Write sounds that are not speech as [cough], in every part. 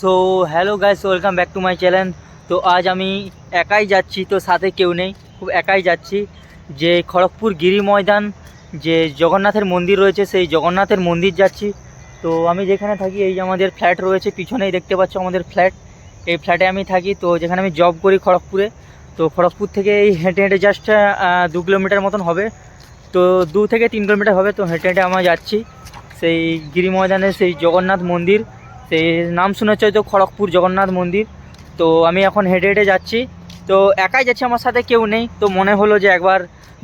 So hello guys welcome back to my channel তো আজ আমি একাই যাচ্ছি, তো সাথে কেউ নেই, খুব একাই যাচ্ছি। যে খড়গপুর গিরি ময়দান, যে জগন্নাথের মন্দির রয়েছে, সেই জগন্নাথের মন্দির যাচ্ছি। তো আমি যেখানে থাকি, এই যে আমাদের ফ্ল্যাট রয়েছে, পিছনেই দেখতে পাচ্ছ আমাদের ফ্ল্যাট এই ফ্ল্যাটে আমি থাকি, তো যেখানে আমি জব করি খড়গপুরে। তো খড়গপুর থেকে এই হেঁটে হেঁটে জাস্ট দু কিলোমিটার মতন হবে। তো দু থেকে তিন কিলোমিটার হবে, তো হেঁটে হেঁটে আমরা যাচ্ছি। সেই গিরি ময়দানে সেই জগন্নাথ মন্দির। সেই নাম শুনেছ হয়তো খড়গপুর জগন্নাথ মন্দির। তো আমি এখন হেঁটে হেঁটে যাচ্ছি। তো একাই যাচ্ছি, আমার সাথে কেউ নেই। তো মনে হলো যে একবার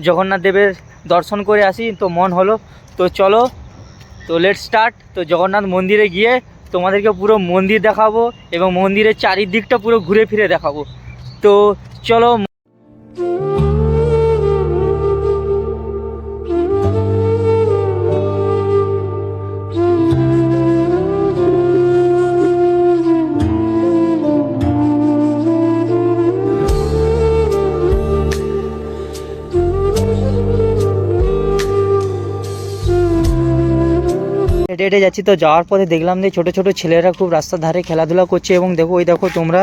জগন্নাথ দেবের দর্শন করে আসি, তো মন হলো। তো চলো, তো লেট স্টার্ট তো জগন্নাথ মন্দিরে গিয়ে তোমাদেরকে পুরো মন্দির দেখাবো এবং মন্দিরের চারিদিকটা পুরো ঘুরে ফিরে দেখাবো। তো চলো হেঁটে যাচ্ছি, তো যাওয়ার পথে দেখলাম যে ছোটো ছোটো ছেলেরা খুব রাস্তার ধারে খেলাধুলা করছে এবং দেখো, ওই দেখো তোমরা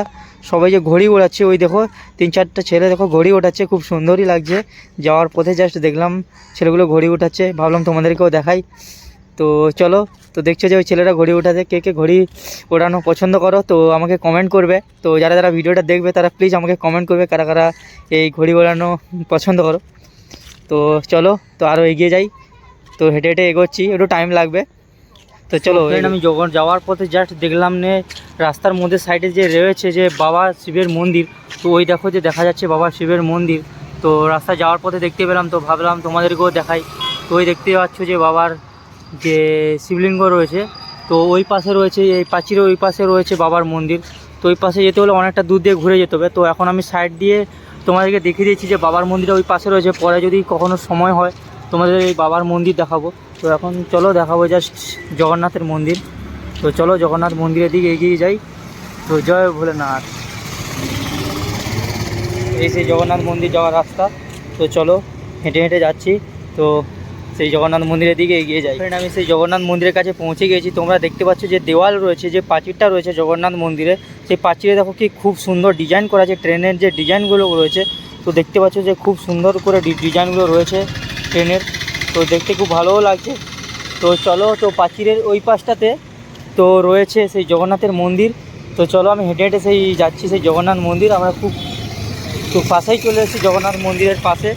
সবাই যে ঘড়ি ওড়াচ্ছে, ওই দেখো তিন চারটা ছেলে দেখো ঘড়ি ওঠাচ্ছে, খুব সুন্দরই লাগছে। যাওয়ার পথে জাস্ট দেখলাম ছেলেগুলো ঘড়ি উঠাচ্ছে, ভাবলাম তোমাদেরকেও দেখাই। তো চলো, তো দেখছ যে ওই ছেলেরা ঘড়ি ওঠাতে কে কে ঘড়ি ওড়ানো পছন্দ করো, তো আমাকে কমেন্ট করবে। তো যারা যারা ভিডিওটা দেখবে, তারা প্লিজ আমাকে কমেন্ট করবে কারা কারা এই ঘড়ি ওড়ানো পছন্দ করো। তো চলো, তো আরও এগিয়ে যাই। তো হেঁটে হেঁটে এগোচ্ছি, একটু টাইম লাগবে। তো চলো আমি যখন যাওয়ার পথে জাস্ট দেখলাম নে, রাস্তার মধ্যে সাইডে যে রয়েছে যে বাবা শিবের মন্দির, তো ওই দেখো যে দেখা যাচ্ছে বাবা শিবের মন্দির। তো রাস্তা যাওয়ার পথে দেখতে পেলাম তো ভাবলাম তোমাদেরকেও দেখাই। তো ওই দেখতে পাচ্ছ যে বাবার যে শিবলিঙ্গ রয়েছে, তো ওই পাশে রয়েছে, এই প্রাচীরের ওই পাশে রয়েছে বাবার মন্দির। তো ওই পাশে যেতে হলে অনেকটা দূর দিয়ে ঘুরে যেতে হবে। তো এখন আমি সাইড দিয়ে তোমাদেরকে দেখিয়ে দিয়েছি যে বাবার মন্দিরটা ওই পাশে রয়েছে। পরে যদি কখনো সময় হয়, তোমাদের এই বাবার মন্দির দেখাবো। তো এখন চলো দেখাবো জাস্ট জগন্নাথের মন্দির। তো চলো জগন্নাথ মন্দিরের দিকে এগিয়ে যাই। তো জয় ভোলেনাথ। এই সেই জগন্নাথ মন্দির যাওয়ার রাস্তা। তো চলো হেঁটে হেঁটে যাচ্ছি। তো সেই জগন্নাথ মন্দিরের দিকে এগিয়ে যাই। Friend, আমি সেই জগন্নাথ মন্দিরের কাছে পৌঁছে গিয়েছি। তোমরা দেখতে পাচ্ছ যে দেওয়াল রয়েছে যে প্রাচীরটা রয়েছে জগন্নাথ মন্দিরে সেই প্রাচীরে দেখো কি খুব সুন্দর ডিজাইন করা আছে। ট্রেনের যে ডিজাইনগুলো রয়েছে তো দেখতে পাচ্ছ যে খুব সুন্দর করে ডিজাইনগুলো রয়েছে ট্রেনের। তো দেখতে খুব ভালোও লাগছে। তো চলো, তো প্রাচীরের ওই পাশটাতে তো রয়েছে সেই জগন্নাথের মন্দির। তো চলো, আমি হেঁটে হেঁটে সেই যাচ্ছি সেই জগন্নাথ মন্দির। আমরা খুব তো পাশেই চলে এসেছি জগন্নাথ মন্দিরের পাশে।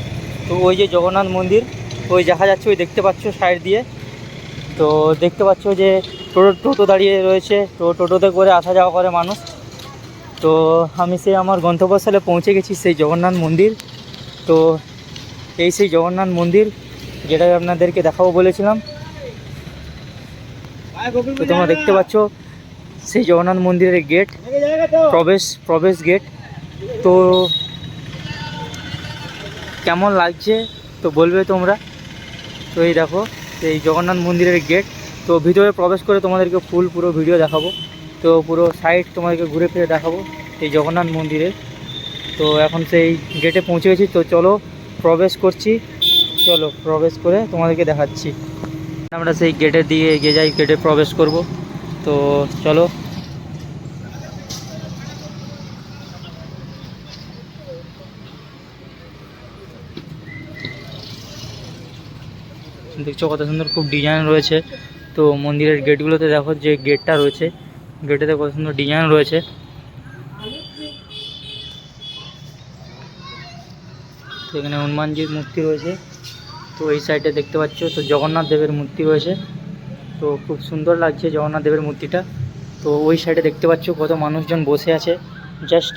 তো ওই যে জগন্নাথ মন্দির, ওই দেখা যাচ্ছে, ওই দেখতে পাচ্ছ সাইড দিয়ে। তো দেখতে পাচ্ছ যে টোটো টোটো দাঁড়িয়ে রয়েছে। তো টোটোতে করে আসা যাওয়া করে মানুষ। তো আমি সেই আমার গন্তব্যস্থলে পৌঁছে গেছি সেই জগন্নাথ মন্দির। তো এই সেই জগন্নাথ মন্দির যেটা আপনাদেরকে দেখাবো বলেছিলাম। তো তোমরা দেখতে পাচ্ছ, সেই জগন্নাথ মন্দিরের গেট প্রবেশ প্রবেশ গেট তো কেমন লাগছে, তো বলবে তোমরা। তো এই দেখো, এই জগন্নাথ মন্দিরের গেট তো ভিতরে প্রবেশ করে তোমাদেরকে ফুল পুরো ভিডিও দেখাবো। তো পুরো সাইড তোমাদেরকে ঘুরে ফিরে দেখাবো, এই জগন্নাথ মন্দিরের তো এখন সেই গেটে পৌঁছে গেছি তো চলো প্রবেশ করছি। চলো প্রবেশ করে তোমাদেরকে দেখাচ্ছি। আমরা সেই গেটের দিকে এগিয়ে যাই গেটে প্রবেশ করব। তো চলো। দেখছ কত সুন্দর খুব ডিজাইন রয়েছে। তো মন্দিরের গেটগুলোতে দেখো যে গেটটা রয়েছে। গেটেতে কত সুন্দর ডিজাইন রয়েছে। তো এখানে হনুমানজির মূর্তি রয়েছে। তো এই সাইডে দেখতে পাচ্ছ, তো জগন্নাথ দেবের মূর্তি রয়েছে। তো খুব সুন্দর লাগছে জগন্নাথ দেবের মূর্তিটা। তো ওই সাইডে দেখতে পাচ্ছ কত মানুষজন বসে আছে। জাস্ট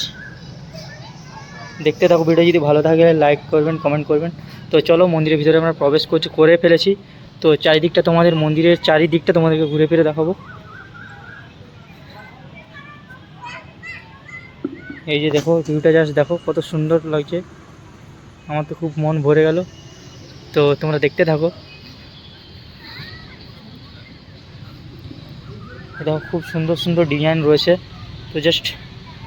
দেখতে থাকো ভিডিও যদি ভালো থাকে লাইক করবেন কমেন্ট করবেন। তো চলো, মন্দিরের ভিতরে আমরা প্রবেশ করছি, করে ফেলেছি। তো চারিদিকটা তোমাদের মন্দিরের চারিদিকটা তোমাদেরকে ঘুরে ফিরে দেখাবো। এই যে দেখো ভিউটা জাস্ট দেখো, কত সুন্দর লাগছে। আমার তো খুব মন ভরে গেল। তো তোমরা দেখতে থাকো। দেখো, খুব সুন্দর সুন্দর ডিজাইন রয়েছে। তো জাস্ট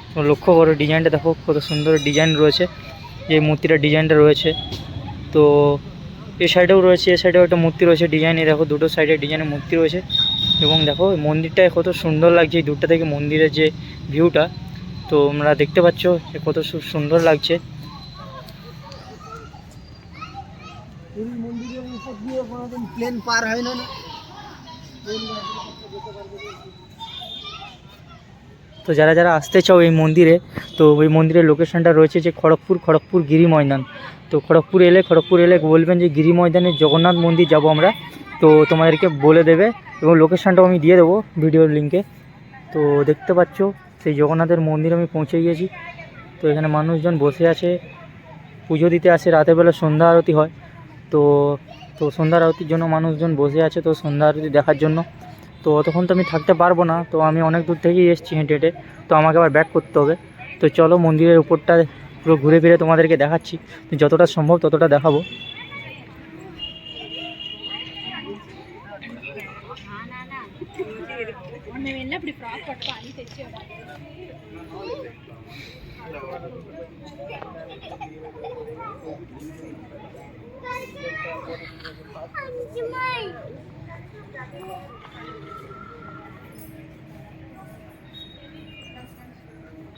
তোমরা লক্ষ্য করো ডিজাইনটা দেখো কত সুন্দর ডিজাইন রয়েছে। যে মূর্তিটার ডিজাইনটা রয়েছে। তো এ সাইডেও রয়েছে, এ সাইডেও একটা মূর্তি রয়েছে ডিজাইন দেখো, দুটো সাইডে ডিজাইনের মূর্তি রয়েছে। এবং দেখো মন্দিরটায় কত সুন্দর লাগছে এই দূরটা থেকে মন্দিরের যে ভিউটা তোমরা দেখতে পাচ্ছ কত সুন্দর লাগছে। পুরী মন্দিরের উপর দিয়ে কোনোদিন প্লেন পার হয় না তো যারা যারা আসতে চাও এই মন্দিরে, তো ওই মন্দিরের লোকেশনটা রয়েছে যে খড়গপুর খড়গপুর গিরি ময়দান। তো খড়গপুর এলে খড়গপুর এলে বলবেন যে গিরি ময়দানে জগন্নাথ মন্দির যাব আমরা। তো তোমাদেরকে বলে দেবে এবং লোকেশনটাও আমি দিয়ে দেবো ভিডিওর লিঙ্কে তো দেখতে পাচ্ছ, সেই জগন্নাথের মন্দির আমি পৌঁছে গিয়েছি। তো এখানে মানুষজন বসে আছে, পুজো দিতে আসে, রাতের বেলা সন্ধ্যা আরতি হয়। তো তো সন্ধ্যা আরতির জন্য মানুষজন বসে আছে তো সন্ধ্যা আরতি দেখার জন্য। তো অতক্ষণ তো আমি থাকতে পারব না, তো আমি অনেক দূর থেকেই এসেছি হেঁটে হেঁটে, তো আমাকে আবার ব্যাক করতে হবে। তো চলো মন্দিরের উপরটা পুরো ঘুরে ফিরে তোমাদেরকে দেখাচ্ছি যতটা সম্ভব ততটা দেখাবো। [laughs]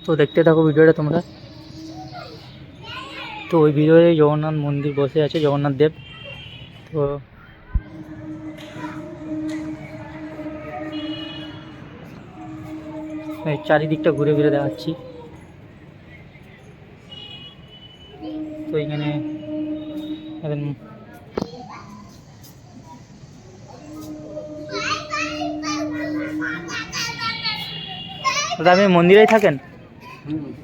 তো দেখতে থাকো ভিডিওটা তোমরা। তো ওই ভিডিওতে জগন্নাথ মন্দির বসে আছে, জগন্নাথ দেব। তো চারিদিকটা ঘুরে ঘুরে দেখাচ্ছি। তো এখানে এখন দাদা, আপনি মন্দিরেই থাকেন?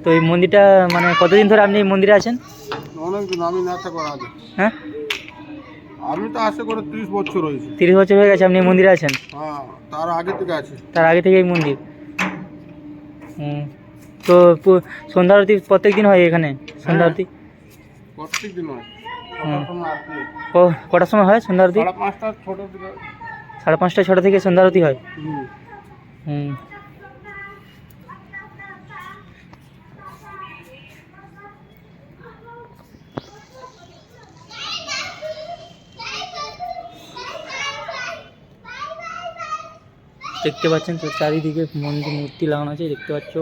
তো এই মন্দিরটা মানে কতদিন ধরে আপনি এই মন্দিরে আছেন? অনেকদিন আমি থাকার আগে। হ্যাঁ? আমি তো আশা করে ত্রিশ বছর হয়েছে। তিরিশ বছর হয়ে গেছে আপনি এই মন্দিরে আছেন? হ্যাঁ তার আগে থেকে আছে। তার আগে থেকে এই মন্দির? হুম। তো সন্ধ্যা আরতি প্রত্যেক দিন হয় এখানে? সন্ধ্যা আরতি? প্রত্যেক দিন হয়। ক- কটার সময় হয় সন্ধ্যা আরতি সাড়ে পাঁচটা ছোট থেকে সন্ধ্যা আরতি হয়। হুম। দেখতে পাচ্ছেন তো চারিদিকে মন্দির মূর্তি লাগানো আছে দেখতে পাচ্ছ।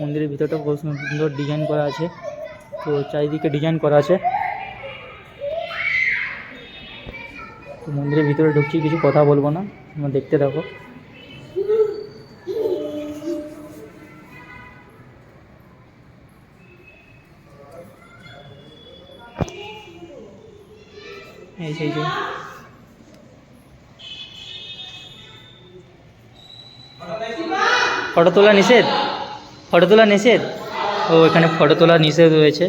মন্দিরের ভিতরটা খুব সুন্দর ডিজাইন করা আছে। তো চারিদিকে ডিজাইন করা আছে। তো মন্দিরের ভিতরে ঢুকছি, কিছু কথা বলব না, তোমরা দেখতে থাকো। এই সেই ফটো তোলা নিষেধ? ফটো তোলা নিষেধ? ও, এখানে ফটো তোলা নিষেধ রয়েছে,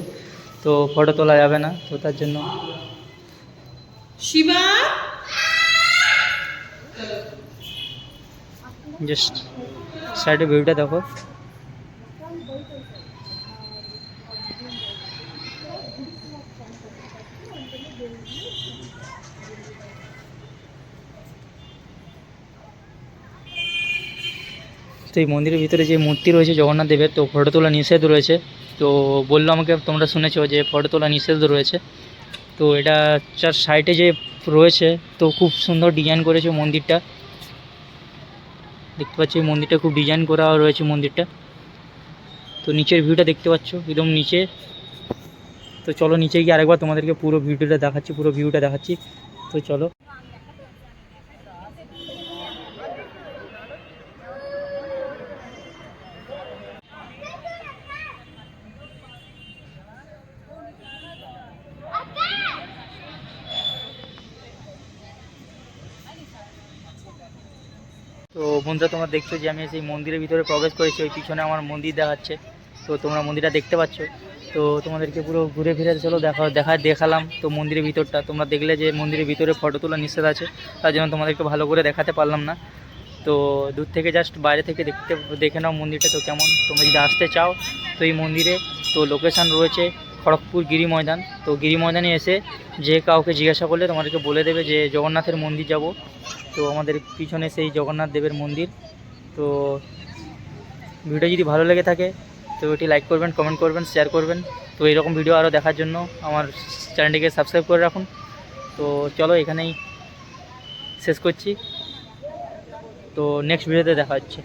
তো ফটো তোলা যাবে না, তো তার জন্য শিবা? জাস্ট সাইডে ভিউটা দেখো। তো এই মন্দিরের ভিতরে যে মূর্তি রয়েছে, জগন্নাথ দেবের, তো ফটো তোলা নিষেধ রয়েছে। তো বলল আমাকে, তোমরা শুনেছো যে ফটো তোলা নিষেধ রয়েছে। তো এটা চার সাইডে যে রয়েছে, তো খুব সুন্দর ডিজাইন করেছে মন্দিরটা। দেখতে পাচ্ছি মন্দিরটা খুব ডিজাইন করা রয়েছে মন্দিরটা। তো নিচের ভিউটা দেখতে পাচ্ছ, একদম নিচে। তো চলো নিচে গিয়ে আরেকবার তোমাদেরকে পুরো ভিডিওটা দেখাচ্ছি, পুরো ভিউটা দেখাচ্ছি। তো চলো। তো বন্ধুরা তোমরা দেখছ যে আমি সেই মন্দিরের ভিতরে প্রবেশ করেছি, ওই পিছনে আমার মন্দির দেখাচ্ছে। তো তোমরা মন্দিরটা দেখতে পাচ্ছ। তো তোমাদেরকে পুরো ঘুরে ফিরে চলো, দেখা দেখা, দেখালাম তো মন্দিরের ভিতরটা। তোমরা দেখলে যে মন্দিরের ভিতরে ফটো তোলা নিষেধ আছে, তার জন্য তোমাদেরকে ভালো করে দেখাতে পারলাম না। তো দূর থেকে জাস্ট বাইরে থেকে দেখতে, দেখে নাও মন্দিরটা তো কেমন। তোমরা যদি আসতে চাও তো এই মন্দিরে, তো লোকেশান রয়েছে খড়গপুর গিরি ময়দান। তো গিরি ময়দানে এসে যে কাউকে জিজ্ঞাসা করলে তোমাদেরকে বলে দেবে যে জগন্নাথের মন্দির যাব। তো আমাদের পিছনে সেই জগন্নাথ দেবের মন্দির। তো ভিডিও যদি ভালো লেগে থাকে, তো এটি লাইক করবেন কমেন্ট করবেন শেয়ার করবেন। তো এরকম ভিডিও আরও দেখার জন্য আমার চ্যানেলটিকে সাবস্ক্রাইব করে রাখুন। তো চলো এখানেই শেষ করছি। তো নেক্সট ভিডিওতে দেখা হচ্ছে।